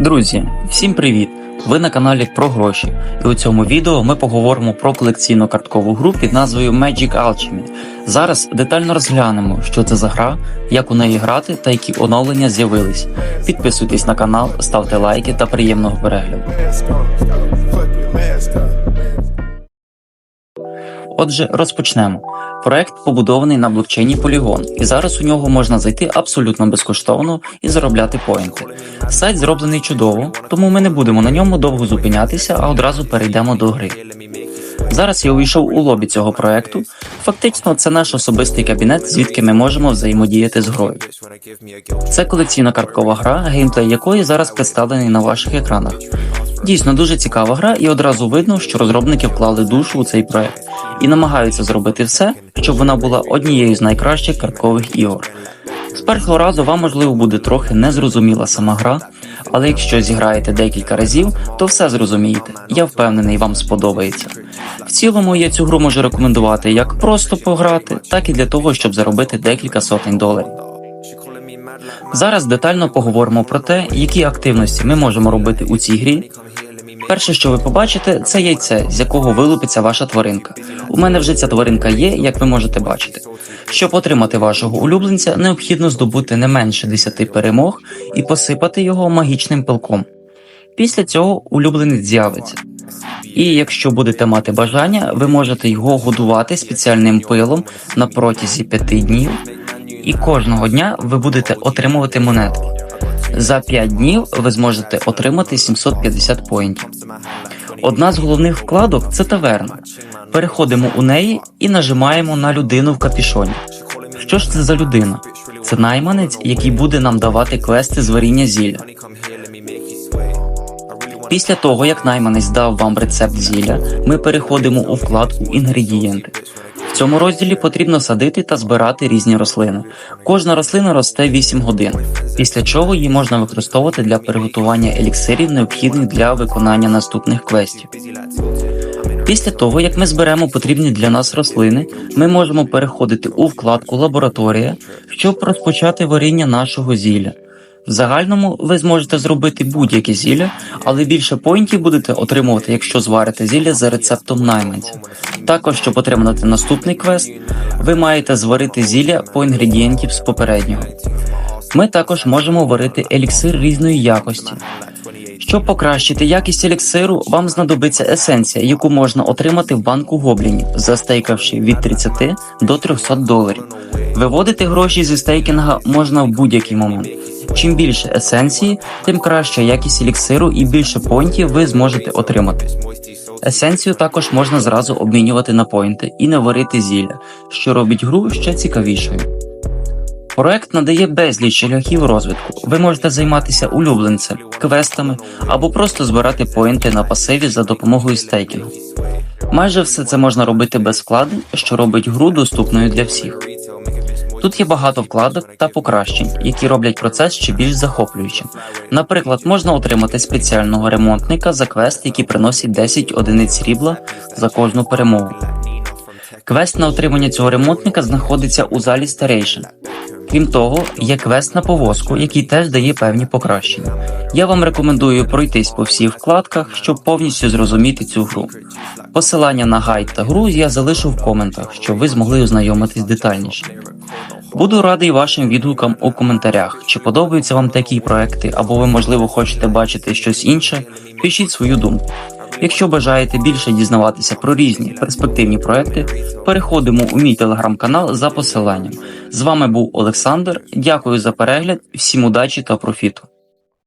Друзі, всім привіт! Ви на каналі про гроші, і у цьому відео ми поговоримо про колекційну карткову гру під назвою Magic Alchemy. Зараз детально розглянемо, що це за гра, як у неї грати та які оновлення з'явились. Підписуйтесь на канал, ставте лайки та приємного перегляду. Отже, розпочнемо. Проект побудований на блокчейні Polygon, і зараз у нього можна зайти абсолютно безкоштовно і заробляти поінти. Сайт зроблений чудово, тому ми не будемо на ньому довго зупинятися, а одразу перейдемо до гри. Зараз я увійшов у лобі цього проекту. Фактично, це наш особистий кабінет, звідки ми можемо взаємодіяти з грою. Це колекційна карткова гра, геймплей якої зараз представлений на ваших екранах. Дійсно дуже цікава гра, і одразу видно, що розробники вклали душу у цей проект і намагаються зробити все, щоб вона була однією з найкращих карткових ігор. З першого разу вам можливо буде трохи незрозуміла сама гра, але якщо зіграєте декілька разів, то все зрозумієте. Я впевнений, вам сподобається. В цілому я цю гру можу рекомендувати як просто пограти, так і для того, щоб заробити декілька сотень доларів. Зараз детально поговоримо про те, які активності ми можемо робити у цій грі. Перше, що ви побачите, це яйце, з якого вилупиться ваша тваринка. У мене вже ця тваринка є, як ви можете бачити. Щоб отримати вашого улюбленця, необхідно здобути не менше 10 перемог і посипати його магічним пилком. Після цього улюбленець з'явиться. І якщо будете мати бажання, ви можете його годувати спеціальним пилом на протязі 5 днів, і кожного дня ви будете отримувати монетки. За 5 днів ви зможете отримати 750 поінтів. Одна з головних вкладок це таверна. Переходимо у неї і нажимаємо на людину в капішоні. Що ж це за людина? Це найманець, який буде нам давати квести з варіння зілля. Після того, як найманець дав вам рецепт зілля, ми переходимо у вкладку інгредієнти. Цьому розділі потрібно садити та збирати різні рослини. Кожна рослина росте 8 годин, після чого її можна використовувати для приготування еліксирів, необхідних для виконання наступних квестів. Після того, як ми зберемо потрібні для нас рослини, ми можемо переходити у вкладку Лабораторія, щоб розпочати варіння нашого зілля. Загальному ви зможете зробити будь-яке зілля, але більше поінтів будете отримувати, якщо зварите зілля за рецептом найманця. Також, щоб отримати наступний квест, ви маєте зварити зілля по інгредієнтів з попереднього. Ми також можемо варити еліксир різної якості. Щоб покращити якість еліксиру, вам знадобиться есенція, яку можна отримати в банку гоблінів, застейкавши від 30 до 300 доларів. Виводити гроші зі стейкінга можна в будь-який момент. Чим більше есенції, тим краща якість еліксиру і більше поінтів ви зможете отримати. Есенцію також можна зразу обмінювати на поінти і не варити зілля, що робить гру ще цікавішою. Проект надає безліч шляхів розвитку. Ви можете займатися улюбленцем, квестами або просто збирати поінти на пасиві за допомогою стейкінгу. Майже все це можна робити без вкладень, що робить гру доступною для всіх. Тут є багато вкладок та покращень, які роблять процес ще більш захоплюючим. Наприклад, можна отримати спеціального ремонтника за квест, який приносить 10 одиниць срібла за кожну перемогу. Квест на отримання цього ремонтника знаходиться у залі старейшин. Крім того, є квест на повозку, який теж дає певні покращення. Я вам рекомендую пройтись по всіх вкладках, щоб повністю зрозуміти цю гру. Посилання на гайд та гру я залишу в коментах, щоб ви змогли ознайомитись детальніше. Буду радий вашим відгукам у коментарях, чи подобаються вам такі проекти, або ви, можливо, хочете бачити щось інше. Пишіть свою думку. Якщо бажаєте більше дізнаватися про різні перспективні проекти, переходимо у мій телеграм-канал за посиланням. З вами був Олександр. Дякую за перегляд, всім удачі та профіту.